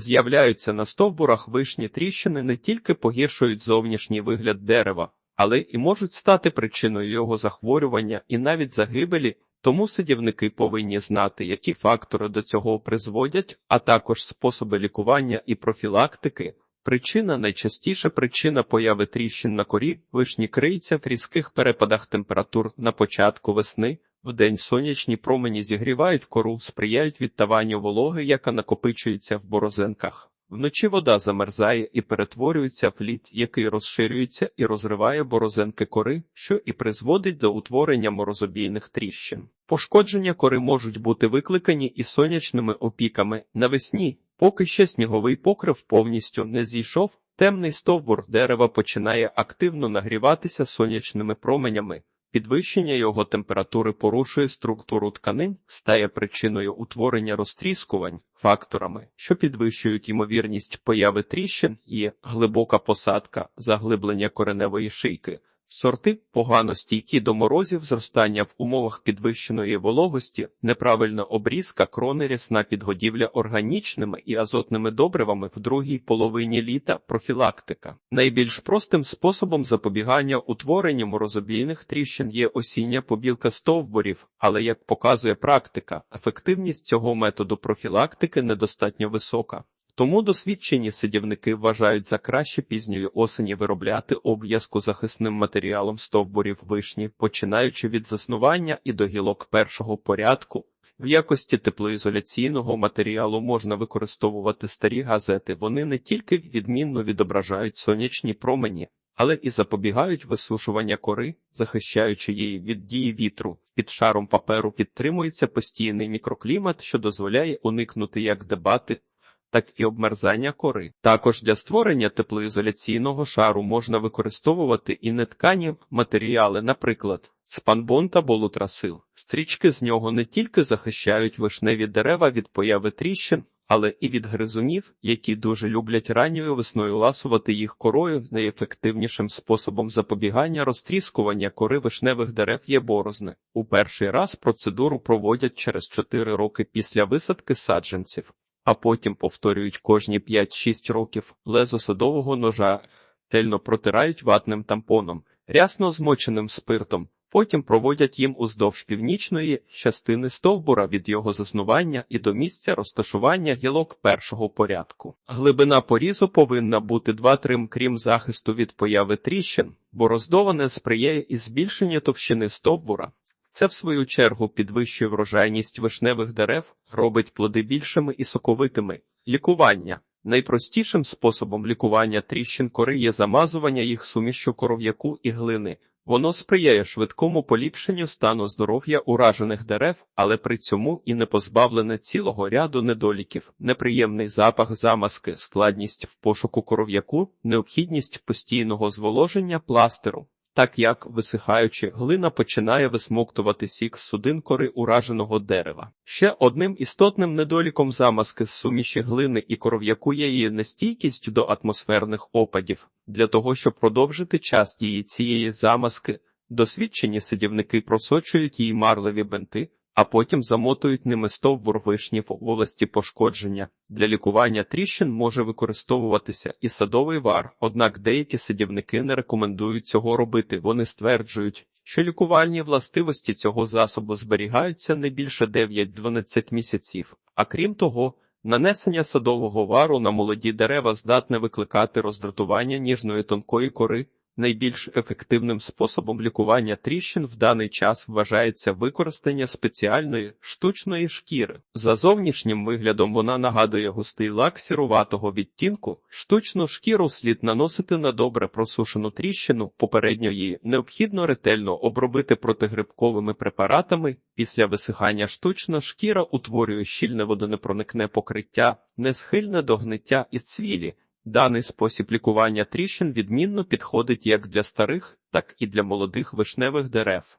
З'являються на стовбурах вишні тріщини не тільки погіршують зовнішній вигляд дерева, але і можуть стати причиною його захворювання і навіть загибелі, тому садівники повинні знати, які фактори до цього призводять, а також способи лікування і профілактики. Причина найчастіша причина появи тріщин на корі вишні криється в різких перепадах температур на початку весни. Вдень сонячні промені зігрівають кору, сприяють відтаванню вологи, яка накопичується в борозенках. Вночі вода замерзає і перетворюється в лід, який розширюється і розриває борозенки кори, що і призводить до утворення морозобійних тріщин. Пошкодження кори можуть бути викликані і сонячними опіками навесні, поки ще сніговий покрив повністю не зійшов. Темний стовбур дерева починає активно нагріватися сонячними променями. Підвищення його температури порушує структуру тканин, стає причиною утворення розтріскувань, факторами, що підвищують ймовірність появи тріщин, і глибока посадка, заглиблення кореневої шийки. Сорти погано стійкі до морозів, зростання в умовах підвищеної вологості, неправильна обрізка, крони, рясна підгодівля органічними і азотними добривами в другій половині літа, профілактика. Найбільш простим способом запобігання утворенню морозобійних тріщин є осіння побілка стовбурів, але як показує практика, ефективність цього методу профілактики недостатньо висока. Тому досвідчені садівники вважають за краще пізньої осені виробляти обв'язку захисним матеріалом стовбурів вишні, починаючи від заснування і до гілок першого порядку. В якості теплоізоляційного матеріалу можна використовувати старі газети. Вони не тільки відмінно відображають сонячні промені, але і запобігають висушування кори, захищаючи її від дії вітру. Під шаром паперу підтримується постійний мікроклімат, що дозволяє уникнути як дебати, так і обмерзання кори. Також для створення теплоізоляційного шару можна використовувати і неткані матеріали, наприклад, спанбон та болутрасил. Стрічки з нього не тільки захищають вишневі дерева від появи тріщин, але і від гризунів, які дуже люблять ранньою весною ласувати їх корою. Найефективнішим способом запобігання розтріскування кори вишневих дерев є борозни. У перший раз процедуру проводять через 4 роки після висадки саджанців а потім повторюють кожні 5-6 років лезо садового ножа, тельно протирають ватним тампоном, рясно змоченим спиртом. Потім проводять їм уздовж північної частини стовбура від його заснування і до місця розташування гілок першого порядку. Глибина порізу повинна бути 2-3 м, крім захисту від появи тріщин, бо роздоване сприяє і збільшенню товщини стовбура. Це, в свою чергу, підвищує врожайність вишневих дерев, робить плоди більшими і соковитими. Лікування найпростішим способом лікування тріщин кори є замазування їх сумішю коров'яку і глини. Воно сприяє швидкому поліпшенню стану здоров'я уражених дерев, але при цьому і не позбавлене цілого ряду недоліків, неприємний запах замазки, складність в пошуку коров'яку, необхідність постійного зволоження пластеру так як, висихаючи, глина починає висмоктувати сік з судин кори ураженого дерева. Ще одним істотним недоліком замазки з суміші глини і коров'яку є її нестійкість до атмосферних опадів. Для того, щоб продовжити час дії цієї замазки, досвідчені сидівники просочують її марливі бенти, а потім замотують ними стовбур вишні в області пошкодження. Для лікування тріщин може використовуватися і садовий вар, однак деякі садівники не рекомендують цього робити. Вони стверджують, що лікувальні властивості цього засобу зберігаються не більше 9-12 місяців, а крім того, Нанесення садового вару на молоді дерева здатне викликати роздратування ніжної тонкої кори, Найбільш ефективним способом лікування тріщин в даний час вважається використання спеціальної штучної шкіри. За зовнішнім виглядом вона нагадує густий лак сіруватого відтінку. Штучну шкіру слід наносити на добре просушену тріщину. Попередньо її необхідно ретельно обробити протигрибковими препаратами. Після висихання штучна шкіра утворює щільне водонепроникне покриття, не схильне до гниття і цвілі. Даний спосіб лікування тріщин відмінно підходить як для старих, так і для молодих вишневих дерев.